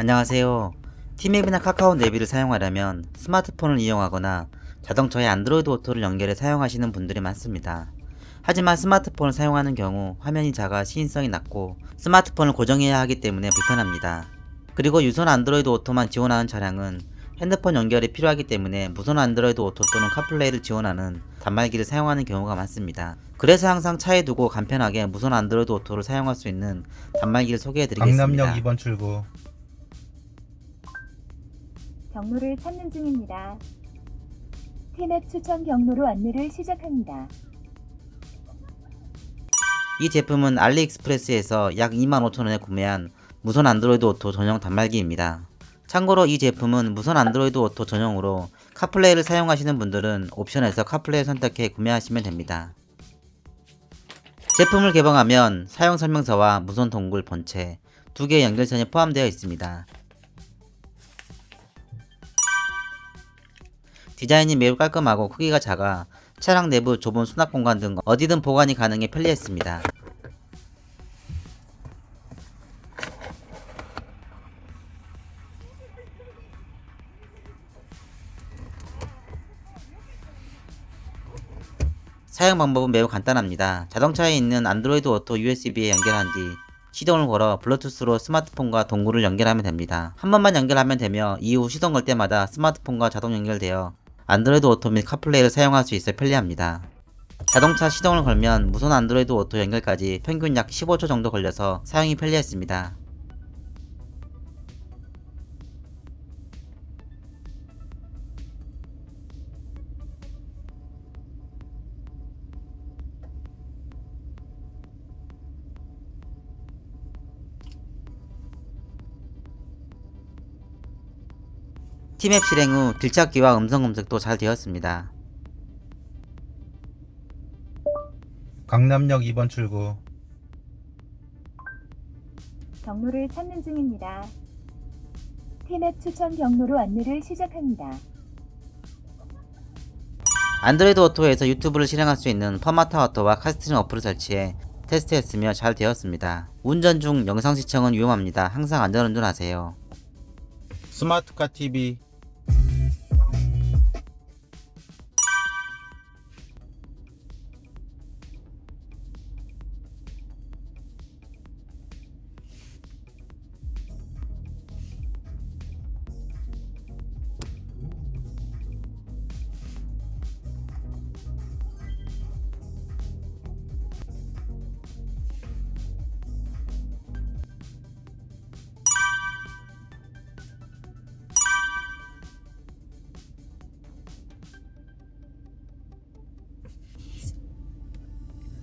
안녕하세요. 티맵이나 카카오 내비를 사용하려면 스마트폰을 이용하거나 자동차에 안드로이드 오토를 연결해 사용하시는 분들이 많습니다. 하지만 스마트폰을 사용하는 경우 화면이 작아 시인성이 낮고 스마트폰을 고정해야 하기 때문에 불편합니다. 그리고 유선 안드로이드 오토만 지원하는 차량은 핸드폰 연결이 필요하기 때문에 무선 안드로이드 오토 또는 카플레이를 지원하는 단말기를 사용하는 경우가 많습니다. 그래서 항상 차에 두고 간편하게 무선 안드로이드 오토를 사용할 수 있는 단말기를 소개해드리겠습니다. 강남역 2번 출구 경로를 찾는 중입니다. 티맵 추천 경로로 안내를 시작합니다. 이 제품은 알리익스프레스에서 약 25,000원에 구매한 무선 안드로이드 오토 전용 단말기입니다. 참고로 이 제품은 무선 안드로이드 오토 전용으로 카플레이를 사용하시는 분들은 옵션에서 카플레이 선택해 구매하시면 됩니다. 제품을 개봉하면 사용 설명서와 무선 동굴 본체, 두 개의 연결선이 포함되어 있습니다. 디자인이 매우 깔끔하고 크기가 작아 차량 내부 좁은 수납 공간 등 어디든 보관이 가능해 편리했습니다. 사용 방법은 매우 간단합니다. 자동차에 있는 안드로이드 오토 USB에 연결한 뒤 시동을 걸어 블루투스로 스마트폰과 동굴을 연결하면 됩니다. 한 번만 연결하면 되며 이후 시동 걸 때마다 스마트폰과 자동 연결되어 안드로이드 오토 및 카플레이를 사용할 수 있어 편리합니다. 자동차 시동을 걸면 무선 안드로이드 오토 연결까지 평균 약 15초 정도 걸려서 사용이 편리했습니다. 티맵 실행 후 길찾기와 음성 검색도 잘 되었습니다. 강남역 2번 출구 경로를 찾는 중입니다. 티맵 추천 경로로 안내를 시작합니다. 안드로이드 오토에서 유튜브를 실행할 수 있는 퍼마타 오토와 카스트링 어플을 설치해 테스트했으며 잘 되었습니다. 운전 중 영상 시청은 위험합니다. 항상 안전운전하세요. 스마트카 TV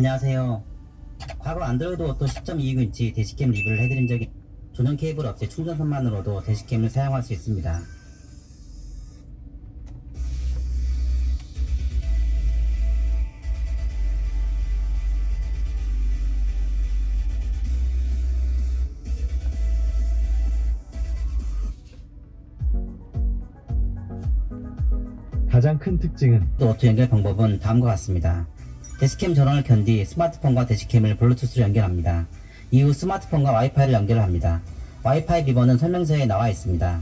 안녕하세요. 과거 안드로이드 오토 10.29인치 대시캠 리뷰를 해드린 적이 조정 케이블 없이 충전선만으로도 대시캠을 사용할 수 있습니다. 가장 큰 특징은 오토 연결 방법은 다음과 같습니다. 대시캠 전원을 켠 뒤 스마트폰과 대시캠을 블루투스로 연결합니다. 이후 스마트폰과 와이파이를 연결합니다. 와이파이 비번은 설명서에 나와 있습니다.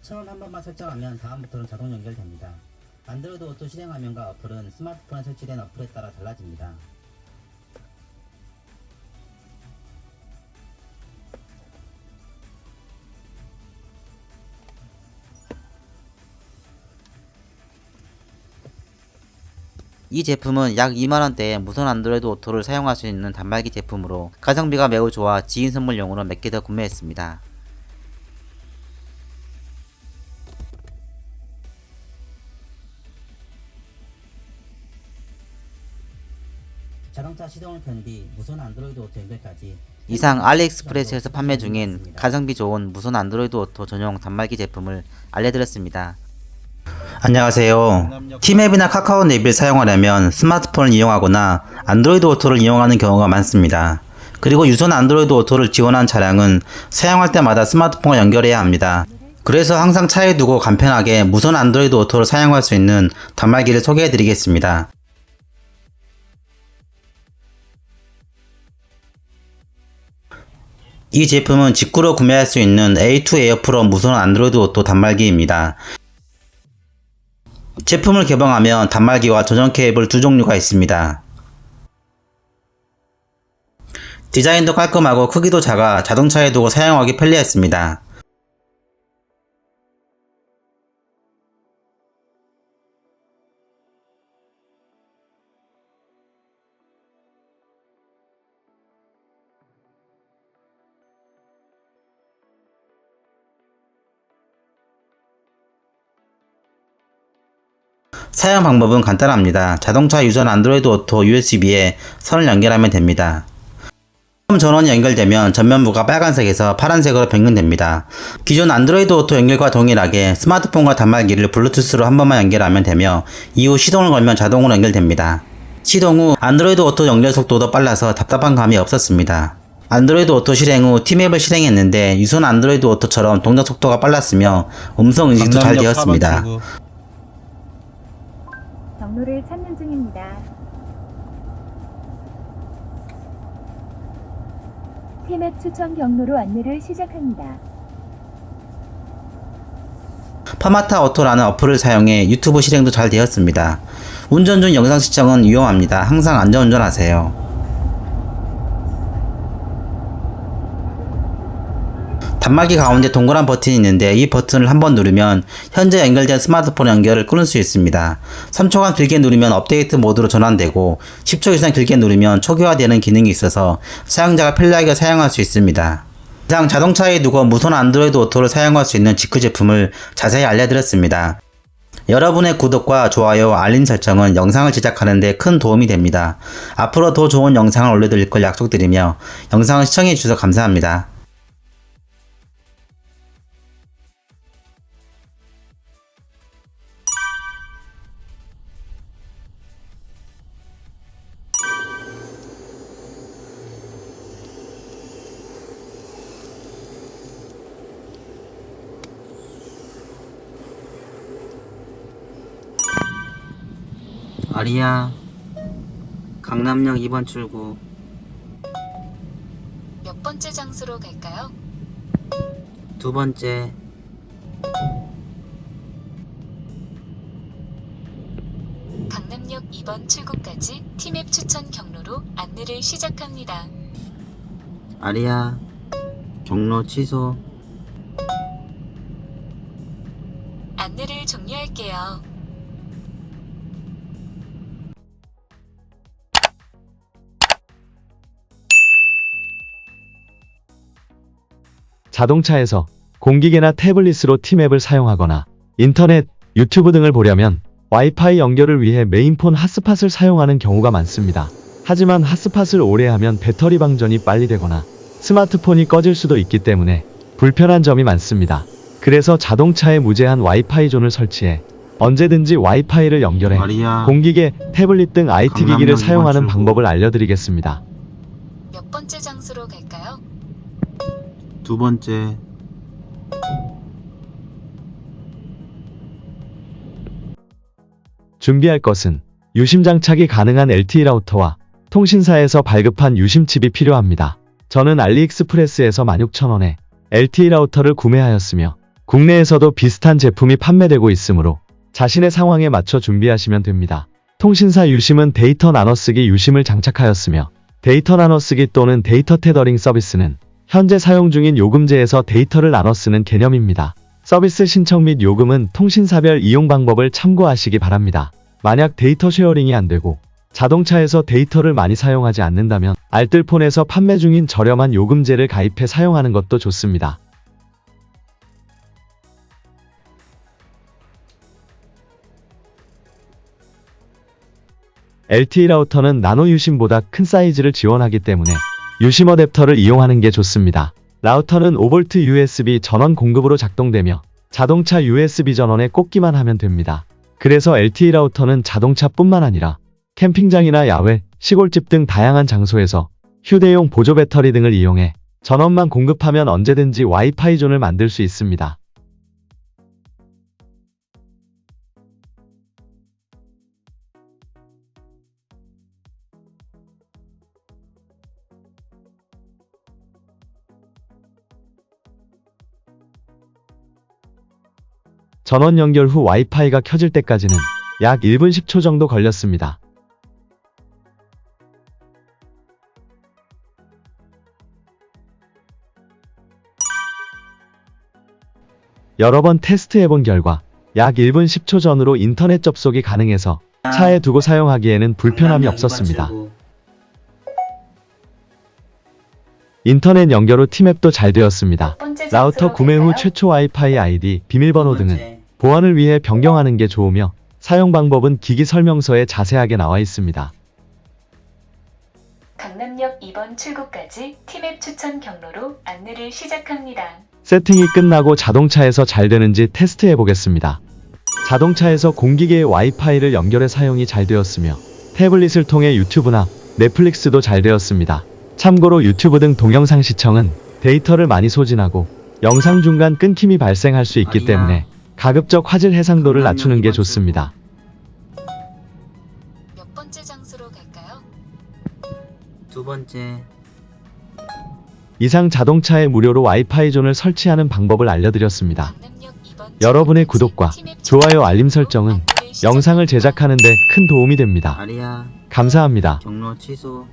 처음 한 번만 설정하면 다음부터는 자동 연결됩니다. 안드로이드 오토 실행 화면과 어플은 스마트폰에 설치된 어플에 따라 달라집니다. 이 제품은 약 2만원대에 무선 안드로이드 오토를 사용할 수 있는 단말기 제품으로 가성비가 매우 좋아 지인 선물용으로 몇 개 더 구매했습니다. 자동차 시동을 켠 뒤 무선 안드로이드 오토 연결까지 이상 알리익스프레스에서 판매 중인 가성비 좋은 무선 안드로이드 오토 전용 단말기 제품을 알려드렸습니다. 안녕하세요. 티맵이나 카카오 앱을 사용하려면 스마트폰을 이용하거나 안드로이드 오토를 이용하는 경우가 많습니다. 그리고 유선 안드로이드 오토를 지원한 차량은 사용할 때마다 스마트폰과 연결해야 합니다. 그래서 항상 차에 두고 간편하게 무선 안드로이드 오토를 사용할 수 있는 단말기를 소개해 드리겠습니다. 이 제품은 직구로 구매할 수 있는 A2 에어프로 무선 안드로이드 오토 단말기입니다. 제품을 개봉하면 단말기와 저전 케이블 두 종류가 있습니다. 디자인도 깔끔하고 크기도 작아 자동차에 두고 사용하기 편리했습니다. 사용 방법은 간단합니다. 자동차 유선 안드로이드 오토 USB에 선을 연결하면 됩니다. 처음 전원이 연결되면 전면부가 빨간색에서 파란색으로 변경됩니다. 기존 안드로이드 오토 연결과 동일하게 스마트폰과 단말기를 블루투스로 한 번만 연결하면 되며 이후 시동을 걸면 자동으로 연결됩니다. 시동 후 안드로이드 오토 연결 속도도 빨라서 답답한 감이 없었습니다. 안드로이드 오토 실행 후 티맵을 실행했는데 유선 안드로이드 오토처럼 동작 속도가 빨랐으며 음성 인식도 잘 되었습니다. 4번 출구. 경로를 찾는 중입니다. 티맵 추천 경로로 안내를 시작합니다. 파마타 오토라는 어플을 사용해 유튜브 실행도 잘 되었습니다. 운전 중 영상 시청은 위험합니다. 항상 안전운전하세요. 단말기 가운데 동그란 버튼이 있는데 이 버튼을 한번 누르면 현재 연결된 스마트폰 연결을 끊을 수 있습니다. 3초간 길게 누르면 업데이트 모드로 전환되고 10초 이상 길게 누르면 초기화되는 기능이 있어서 사용자가 편리하게 사용할 수 있습니다. 이상 자동차에 두고 무선 안드로이드 오토를 사용할 수 있는 직구 제품을 자세히 알려드렸습니다. 여러분의 구독과 좋아요, 알림 설정은 영상을 제작하는 데 큰 도움이 됩니다. 앞으로 더 좋은 영상을 올려드릴 걸 약속드리며 영상을 시청해주셔서 감사합니다. 아리야, 강남역 2번 출구. 몇 번째 장소로 갈까요? 두 번째, 강남역 2번 출구까지 티맵 추천 경로로 안내를 시작합니다. 아리야, 경로 취소. 안내를 종료할게요. 자동차에서 공기계나 태블릿으로 티맵을 사용하거나 인터넷, 유튜브 등을 보려면 와이파이 연결을 위해 메인폰 핫스팟을 사용하는 경우가 많습니다. 하지만 핫스팟을 오래 하면 배터리 방전이 빨리 되거나 스마트폰이 꺼질 수도 있기 때문에 불편한 점이 많습니다. 그래서 자동차에 무제한 와이파이 존을 설치해 언제든지 와이파이를 연결해 공기계, 태블릿 등 IT 기기를 사용하는. 방법을 알려드리겠습니다. 두 번째, 준비할 것은 유심 장착이 가능한 LTE 라우터와 통신사에서 발급한 유심 칩이 필요합니다. 저는 알리익스프레스에서 16,000원에 LTE 라우터를 구매하였으며 국내에서도 비슷한 제품이 판매되고 있으므로 자신의 상황에 맞춰 준비하시면 됩니다. 통신사 유심은 데이터 나눠쓰기 유심을 장착하였으며 데이터 나눠쓰기 또는 데이터 테더링 서비스는 현재 사용 중인 요금제에서 데이터를 나눠 쓰는 개념입니다. 서비스 신청 및 요금은 통신사별 이용 방법을 참고하시기 바랍니다. 만약 데이터 쉐어링이 안 되고 자동차에서 데이터를 많이 사용하지 않는다면 알뜰폰에서 판매 중인 저렴한 요금제를 가입해 사용하는 것도 좋습니다. LTE 라우터는 나노 유심보다 큰 사이즈를 지원하기 때문에 유심 어댑터를 이용하는 게 좋습니다. 라우터는 5V USB 전원 공급으로 작동되며 자동차 USB 전원에 꽂기만 하면 됩니다. 그래서 LTE 라우터는 자동차뿐만 아니라 캠핑장이나 야외, 시골집 등 다양한 장소에서 휴대용 보조 배터리 등을 이용해 전원만 공급하면 언제든지 와이파이 존을 만들 수 있습니다. 전원 연결 후 와이파이가 켜질 때까지는 약 1분 10초 정도 걸렸습니다. 여러 번 테스트해본 결과 약 1분 10초 전으로 인터넷 접속이 가능해서 차에 두고 사용하기에는 불편함이 없었습니다. 인터넷 연결 후 티맵도 잘 되었습니다. 라우터 구매 후? 최초 와이파이 아이디, 비밀번호 등은 보안을 위해 변경하는 게 좋으며 사용 방법은 기기 설명서에 자세하게 나와 있습니다. 강남역 2번 출구까지 티맵 추천 경로로 안내를 시작합니다. 세팅이 끝나고 자동차에서 잘 되는지 테스트해 보겠습니다. 자동차에서 공기계의 와이파이를 연결해 사용이 잘 되었으며 태블릿을 통해 유튜브나 넷플릭스도 잘 되었습니다. 참고로 유튜브 등 동영상 시청은 데이터를 많이 소진하고 영상 중간 끊김이 발생할 수 있기 아니야. 때문에 가급적 화질 해상도를 낮추는 게 좋습니다. 몇 번째 장소로 갈까요? 두 번째. 이상 자동차에 무료로 와이파이 존을 설치하는 방법을 알려드렸습니다. 강남역 2번 여러분의 구독과 좋아요 알림 설정은 영상을. 제작하는 데 큰 도움이 됩니다. 아리야. 감사합니다. 경로 취소.